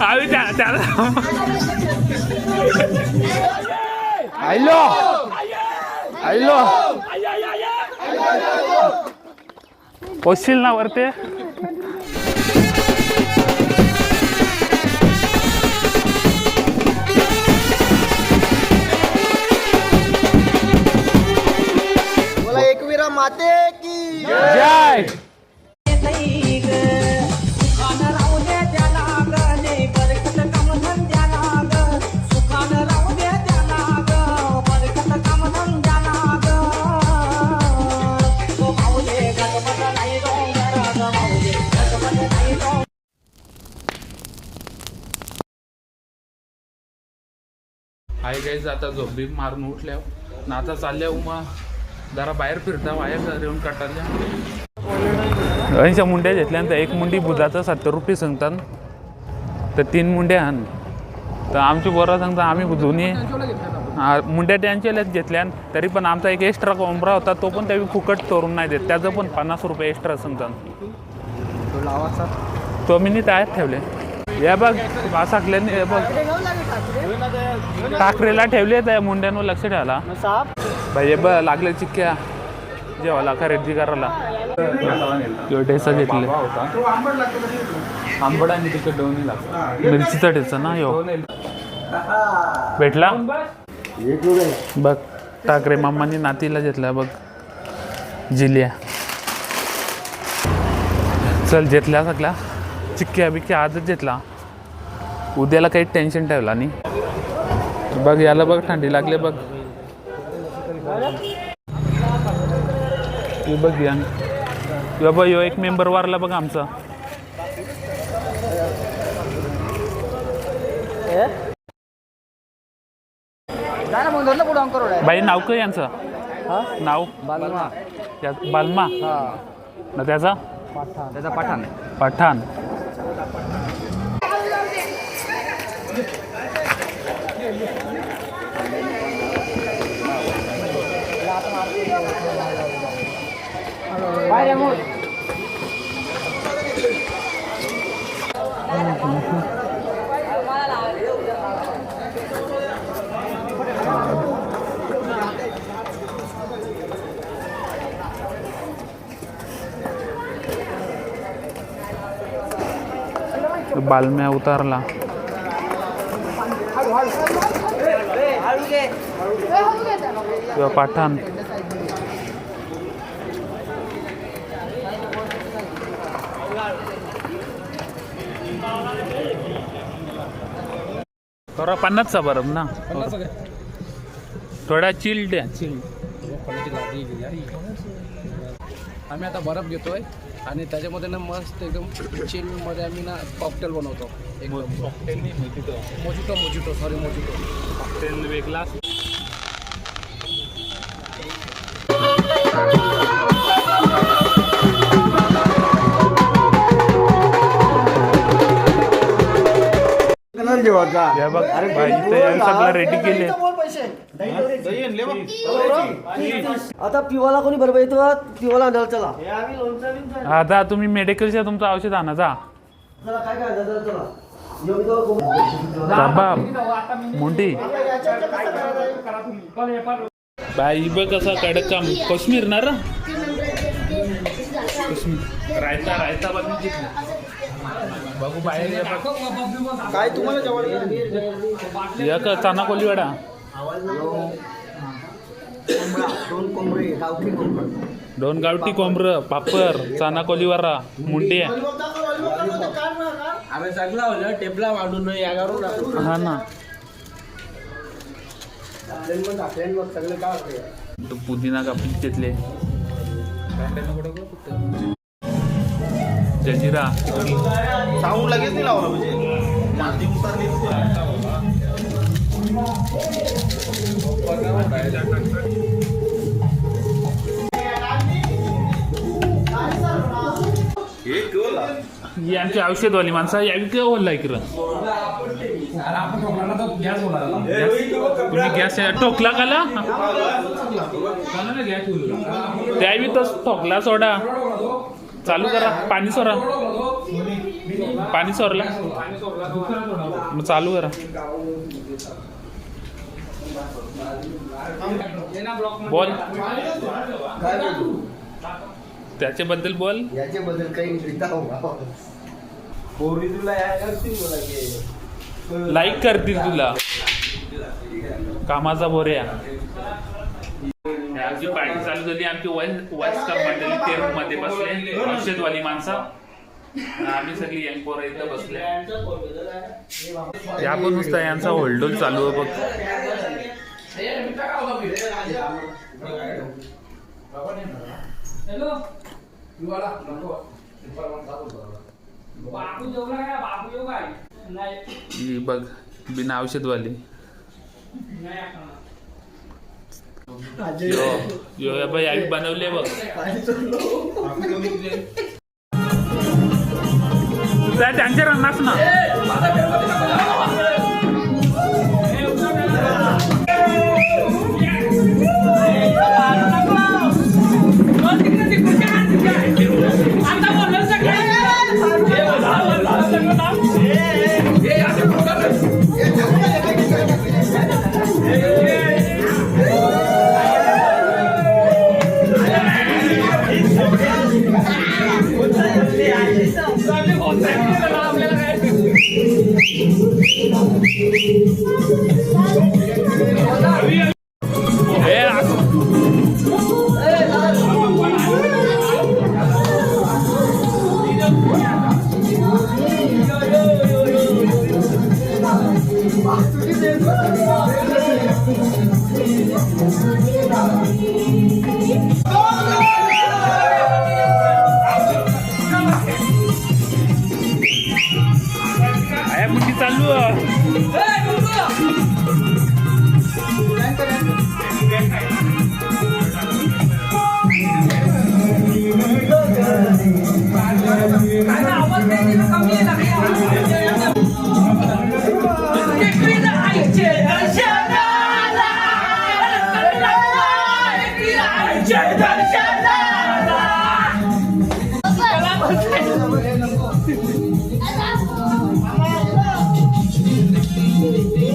आम्ही त्या त्याला आयलो. आयलो. पोचशील ना वरते? माते की जय. हाय गाईज आता झोपी मारून उठल्या. ना आता चालल्या उमा. जरा बाहेर फिरता बाहेर येऊन काटाल्या ऐंशी मुंड्या घेतल्यानंतर एक मुंडी बुधाचं सत्तर रुपये सांगतात तर तीन मुंड्या आण तर आमची बरं सांगता आम्ही दोन्ही हा, मुंड्या त्यांच्या घेतल्या तरी पण आमचा एक एक्स्ट्रा कोंबरा होता तो पण त्यावेळी फुकट तोरून नाही देत. त्याचं पण पन्नास रुपये एक्स्ट्रा सांगतात तो मी नी तयार ठेवले. या बघ वासाकल्याने बघ. टाकरेला ठेवले त्या मुंड्यांवर लक्ष ठेवायला. भाई हे बघ लागले चिक्क्या. जेवायला रेड्डी करायला. टेसा घेतले. आंबट आणि तिकट दोन्ही लागतं मिरचीचा टेसा ना यो. भेटला? बघ टाकरे मामानी नातीला घेतला बघ. जिलिया. चल घेतल्या सगळ्या चिक्क्या बिक्क्या आजच घेतला. उद्याला काही टेन्शन ठेवला नाही. बघ याला बघ थंडी लागले बघ. बघ या बाबा यो एक मेंबर वारला बघ आमचा. बाई नाव काय यांचं? नाव? बालमा. बालमा. ना त्याचा? त्याचा पठाण. पठाण. बालम्या उतारला. किंवा पठाण थोडा पन्नासचा बरं ना. थोडा चिल्ड. आम्ही आता बर्फ घेतोय आणि त्याच्यामध्ये ना मस्त एकदम चिलमध्ये आम्ही ना कॉकटेल बनवतो. एकदम. मोजिटो मोजिटो सॉरी मोजिटो वेगळा या बघ बाई, इथं यावेळी सगळं रेडी केले. आता पिवाला कोणी बरोबर येतो पिवाला आणायला चला. आता तुम्ही मेडिकलच्या तुमचं औषध आणा जा. चला काय काय चला चला. जेवण करू, कोण- बाबा मुंडी. बाई बघ कसा कडक काम काश्मीर ना काश्मीर. रायता रायता घेतला बघू बाहेर या. काय तुम्हाला जेवण या का चाना कोलीवाडा? दोन कोंबडे गावठी कोंबडे दोन गावठी कोंबर पापर चाना कोलीवारा मुंडी. आम्ही सगळं होलं टेबला मांडून यागावर हा ना. पुदिना कापून घेतले. जजिरा. साऊंड लगेच नाही लावला म्हणजे. ही आमची औषधवाली माणसं यावी काय बोलला इकडं? तुम्ही गॅस टोकला काला त्यावी तस ठोकला सोडा. चालू करा. पाणी सोरा. पाणी सोरला. मग चालू करा. बोल. त्याच्याबद्दल बोल. याच्याबद्दल काही पोरी तुला लाईक करतील तुला. कामाचा बोऱ्या आमची पार्टी चालू झाली आमची वॉइस वॉइस मंडळी ते रूममध्ये बसले. औषधवाली माणसं. आम्ही सगळी यंग पोरं इथं बसले. या पण नुसता यांचा होल्डोल चालू आहे बघ. ही बघ बिना औषधवाली. यो यो या बाई आई बनवले बघ. त्यांच्या रंगाच ना. आहे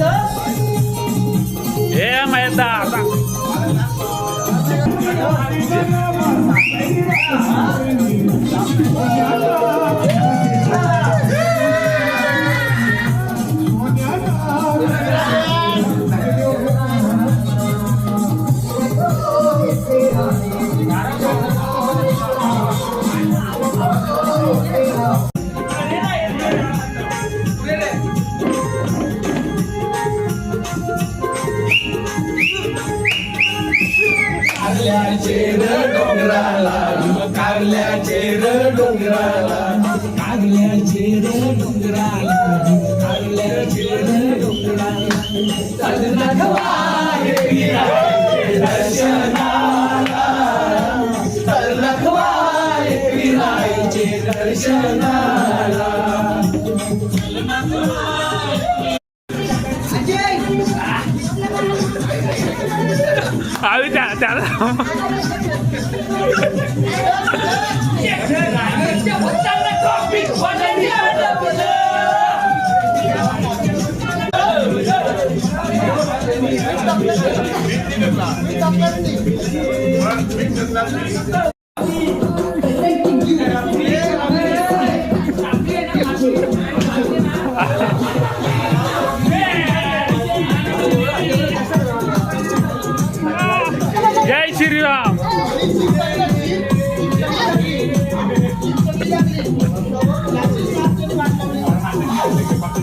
ना. हे मैदा आता आम्ही त्या त्याला जय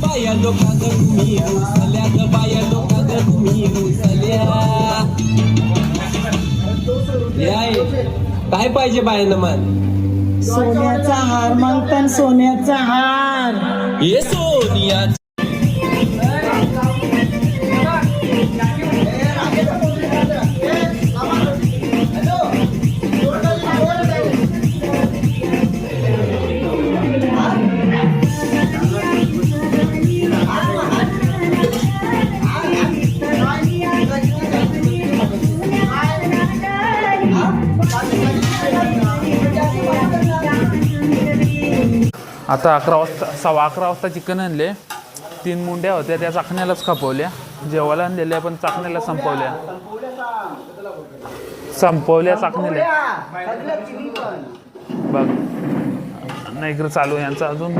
बाया लोका तुम्ही रुसल्या ग बाया लोका तुम्ही रुसल्या काय पाहिजे बायानं मान? सोन्याचा हार मागतान सोन्याचा हार. ये सोनिया आता अकरा वाजता सव्वा अकरा वाजता चिकन आणले. तीन मुंड्या होत्या त्या चाकण्यालाच खपवल्या. जेवायला आणलेल्या पण चाकण्याला संपवल्या. संपवल्या चाकण्याला बघ. नाही इकडं चालू यांचा यांचं अजून.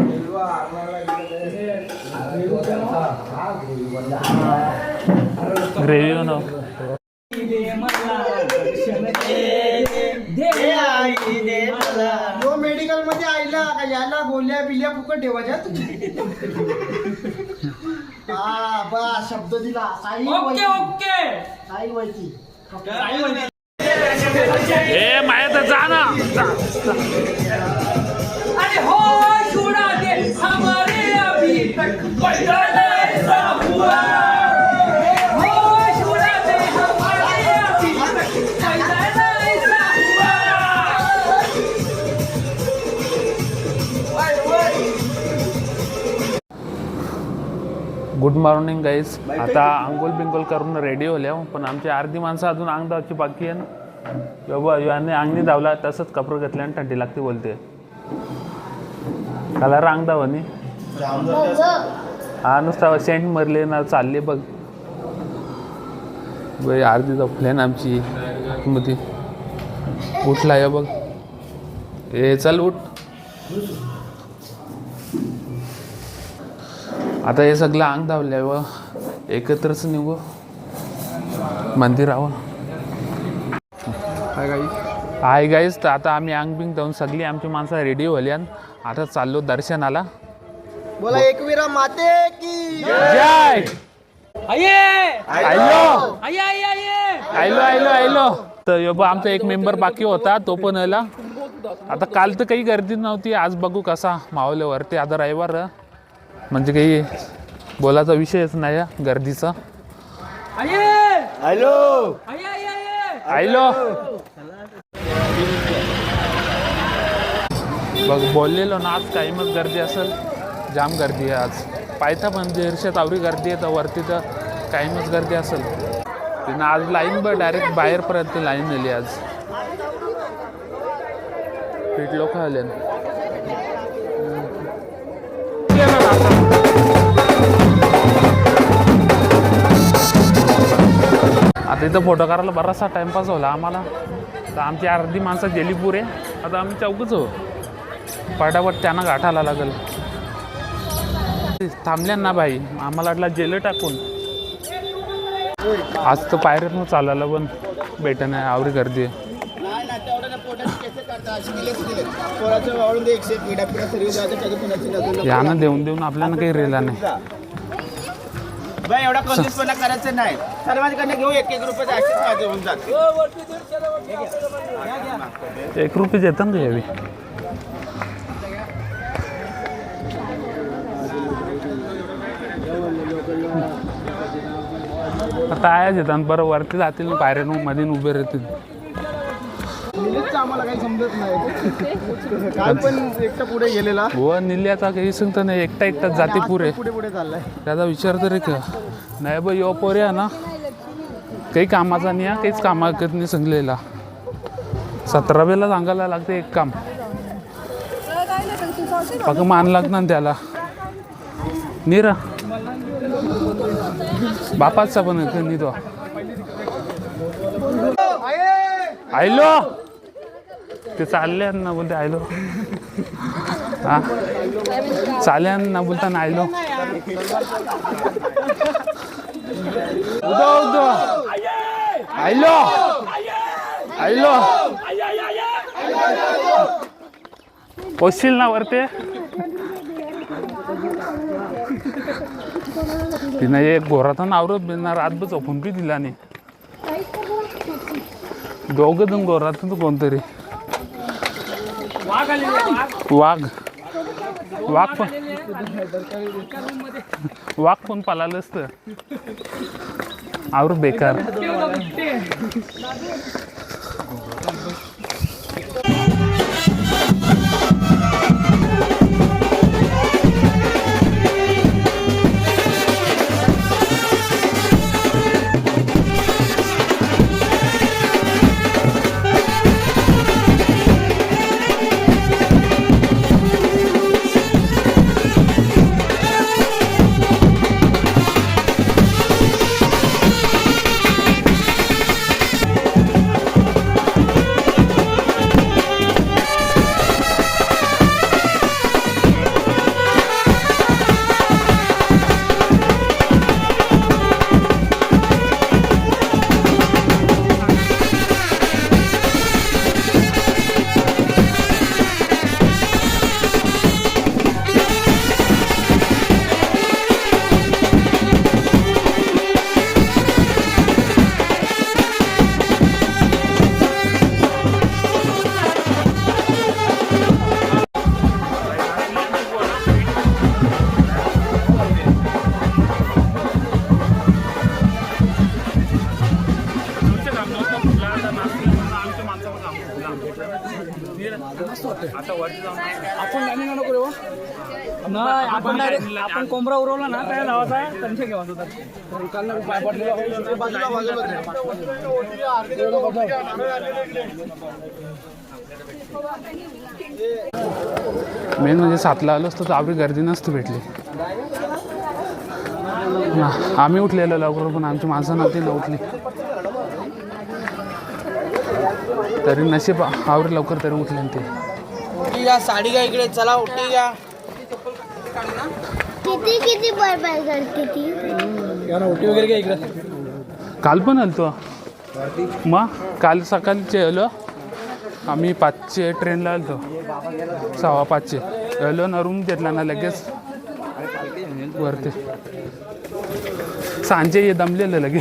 ग्रेव्ही बनव जो मेडिकलमध्ये आईला का याला गोल्या बिल्या फुकट ठेवायच्या हा बा शब्द दिला. Sai okay okay. साई ए माया तर जा ना. जा. अरे हो छुड़ा दे. हमारे अभी तक पैदा गुड मॉर्निंग गाईज आता आंघोळ बिंगोल करून रेडी होल्या पण आमची अर्धी माणसं अजून अंग धावची बाकी आहे ना बाबा याने अंगणी धावला तसंच कपडे घातले आणि थंडी लागते बोलते. कलर अंग धावनी हा नुसता सेंट मरले ना चालले बघ. बाई अर्धी झोपले ना आमची. मध्ये उठला या बघ. ए चल उठ. आता हे सगळं अंग धावल्यावर एकत्रच निघू. मंदिरावर हाय गाईज तर आता आम्ही अंग बिंग धावून सगळी आमची माणसं रेडी होल्यान आता चाललो दर्शनाला. बोला एकविरा माते की. जय! आयलो आयलो आयलो आयलो. तर यो बा आमचा एक मेंबर बाकी होता तो पण आला. आता काल तर काही गर्दी नव्हती आज बघू कसा मावल्यावरती आता रविवार. म्हणजे काही बोलायचा विषयच नाही आहे गर्दीचा. आयलो! बघ बोललेलो ना आज काहीमच गर्दी असेल. जाम गर्दी आहे आज. पायथा पण दीडशे तावरी गर्दी आहे तर वरती तर काहीमच गर्दी असेल. तिनं आज लाईन ब डायरेक्ट बाहेरपर्यंत लाईन आली आज. पीठ लोक आले आता इथं फोटो करायला बराचसा टाइमपास होला आम्हाला. तर आमची अर्धी माणसं गेली पुरे आता आम्ही चौकच हो पटापट त्यांना गाठायला लागेल. थांबल्या ना भाई. आम्हाला वाटला जेल टाकून. आज तर पायऱ्यातनं चालायला पण भेट नाही आवरी गर्दी आहे. यांना देऊन देऊन आपल्याला काही रेला नाही. एवढा करायचं नाही. घेऊ एक एक रुपये जास्त माझे होऊन जात एक रुपये येतात ना यावी आता आयाच येतात बरं वरती जातील ना पायऱ्या मध्ये उभे राहतील. आम्हाला काही समजत नाही. काल पण एकटा पुढे गेलेला. व निल्याचा काही सांगता नाही. एकटा एकटाच जाते पुरे पुढे. पुढे चाललाय. त्याचा विचार तरी का नाही बा यो पोऱ्या ना. काही कामाचा नाही हा, काहीच कामा नाही सांगलेला सतराव्याला सांगायला लागते एक काम. फक्त मान लागणार ना त्याला. निरा बापाचा पण येतो का नी तो. आयलो. ते चालले ना बोलते आयलो. हा. चाले ना बोलताना आयलो. उदो उदो. हॅलो आयलो. पोचशील ना वरते? तिनं एक घोरातून आवरत बिना रातभर झोपून बी दिला नाही. दोघं जण घोरातून कोणतरी. वाघ. वाघ पण वाघ पण पळालं असतं. आवर बेकार. Добре. आपण लॅनिंग नको रे हो. नाही आपण direct- आपण कोंबडा उरवला ना त्या लावाचा त्यांच्या घेवा होतात काल ना पाय पडलेला मेन म्हणजे सातला आलो असतो तर आपली गर्दी नसती भेटली. ना आम्ही उठलेलो लवकर पण आमची माणसं नव्हती ना उठली. तरी नशीब आवर लवकर तरी उठले ना ते या साडी घ्या इकडे चला उठी घ्या. किती किती करते ती ओटी वगैरे घ्या इकडे. काल पण आलतो. मग काल सकाळचे आलो. आम्ही पाचशे ट्रेनला आलतो. सव्वा पाचशे आलो ना रूम घेतला ना लगेच. वरती. सांजे ये दमलेलं लगे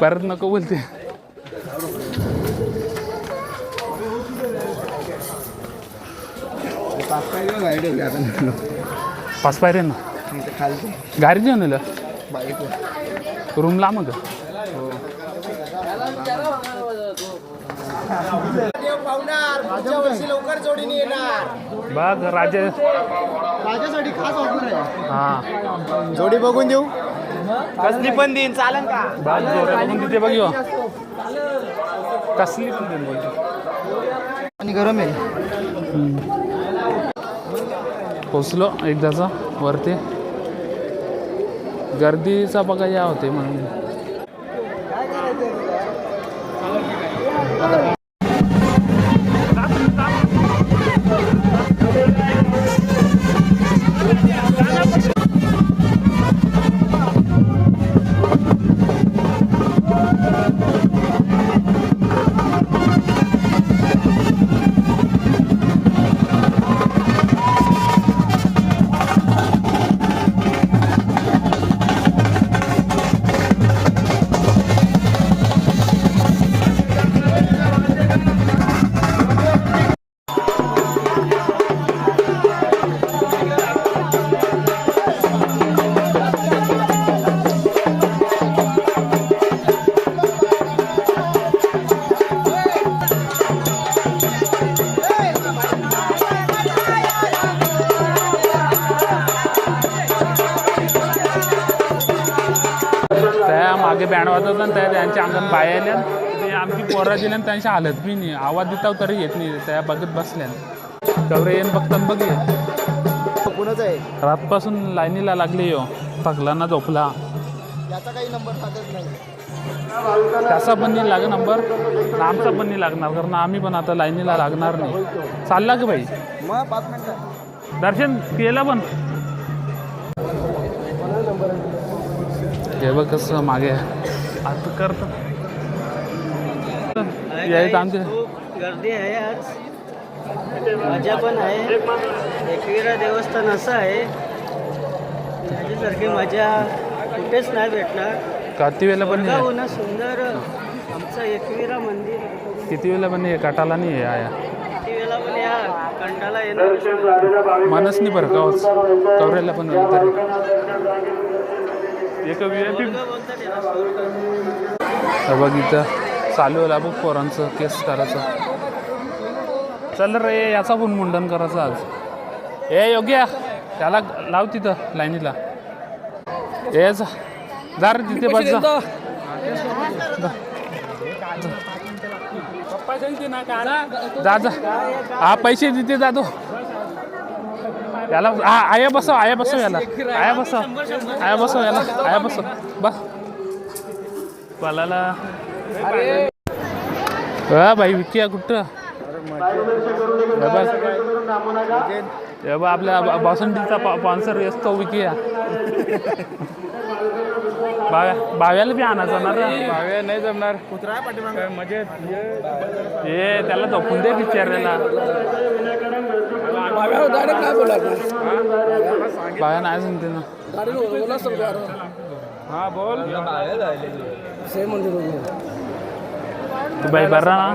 परत नको बोलते. पाच पायरे ना? गाडी घेऊन आलं. रूम लांब का पुढच्या वर्षी लवकर जोडीने येणार बघ राजे. माझ्यासाठी खास ऑफर आहे हा. जोडी बघून देऊ. कसली पण देईन चालेल का? बघ जोरात बघून तिथे बघ ह्यो. कसली पण देईन बोलतो आणि गरम आहे. पोचलो एकदाचा वरती. गर्दीचा बघा या होते म्हणून. त्यांच्या अंगात बाया आल्या ते आमची पोरा दिल्या आणि त्यांची हालत बी नाही. आवाज देताव तरी येत नाही. त्या बघत बसल्या. गौरे येऊन बघता बघले कुणाच आहे? रातपासून लाईनीला लागली यो. थकला ना झोपला. याचा काही नंबर सांगत नाही. त्याचा पण नाही लागेल नंबर. आमचा पण नाही लागणार. कारण आम्ही पण आता लाईनीला लागणार नाही. चालला की भाई? मग पाच मिनिटं. दर्शन केलं पण. हे बघ कसं मागे आता करत. गर्दी आहे आज मजा पण आहे। एकविरा देवस्थान असं आहे। त्याच्यासारखी मजा कुठेच नाही भेटणार। किती वेळेला पण नाही. होणं सुंदर आमचं एकविरा मंदिर. किती वेळेला पण आहे, काटाला नाही आहे आया किती वेळेला पण या कंटाला येणार नाही. बरं का कवरेला पण तरी. एक व्ही आय पी बोलतात याला. बघ इथं. चालू आहे बघ पोरांचं केस करायचं. चल रे याचा पण मुंडन करायचं आज. ए योग्य. त्याला लाव तिथं लाईनीला. ए जा. जा रे तिथे बस जा. जा जा. हा पैसे तिथे जातो याला हा आया बसव आया बसव याला. आया बसव. आया बसव याला आया बसव. बस. पलाला. हा भाई विकी कुठं? हे. हे आपल्या बा- बासुंदीचा स्पॉन्सर असतो विकी. बाव्याला बी आणायचं ना? रे नाही जमणार. ए त्याला झोपून दे बोलणार बाया नाही सांगते ना. हा बोल. सेम मंदिर तू बाई बरा ना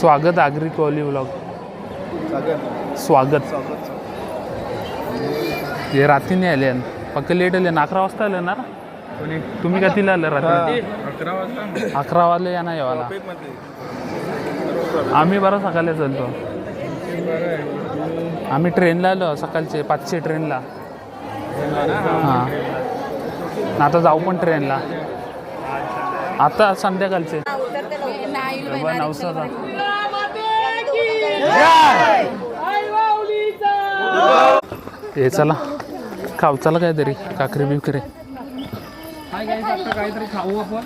स्वागत आगरी कोहली ब्लॉग स्वागत. हे रात्री नाही आले पक्क लेट आले. ना अकरा वाजता आले ना? तुम्ही कितीला आले रात्री? अकरा वाजले या ना येवाला. आम्ही बरं सकाळी चालतो. आम्ही ट्रेनला आलो सकाळचे पाचशे ट्रेनला हां. आता जाऊ पण ट्रेनला. आता संध्याकाळचे. नवसाचा हे चला. खाऊ चला काहीतरी. काकरी बिकरी. काहीतरी खाऊ आपण.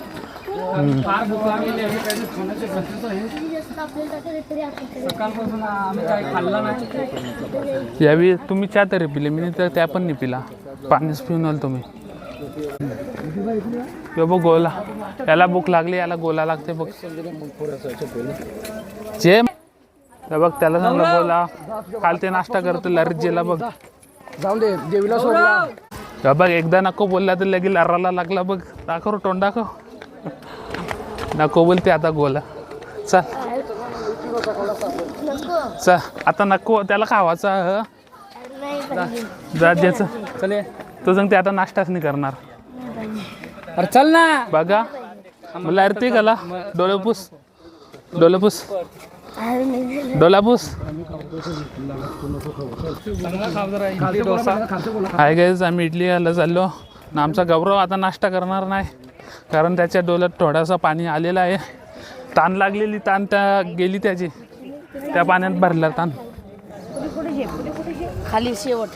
सकाळपासून आम्ही खाल्लं नाही. यावेळी तुम्ही चहा तरी पिले मी तर त्या पण नाही पिला. पाणीच पिऊन आलो तुम्ही. बघ गोला. याला भूक लागली याला गोला लागते बघ. जे बघ त्याला सांगलं गोला. काल ते नाश्ता करतो लर्जेला बघ. जाऊन दे देवीला सोडला. बघ एकदा नको बोलला तर लगे लराला लागला बघ. दाखव रे, तोंड दाखव. नको बोलते आता गोला. चल. चल आता नको त्याला खावाचा ह? जा द्यायचं चले तो सांगते आता नाश्ताच नाही करणार. अरे चल ना. बघा. मला अरे ते गला डोलापूस डोलापूस डोलापूस हाय गाईज आम्ही इडली घायला चाललो. आणि आमचा गौरव आता नाश्ता करणार नाही. कारण त्याच्या डोल्यात थोडासा पाणी आलेला आहे. ताण लागलेली ताण त्या गेली त्याची. त्या पाण्यात भरला ताण खाली शेवट.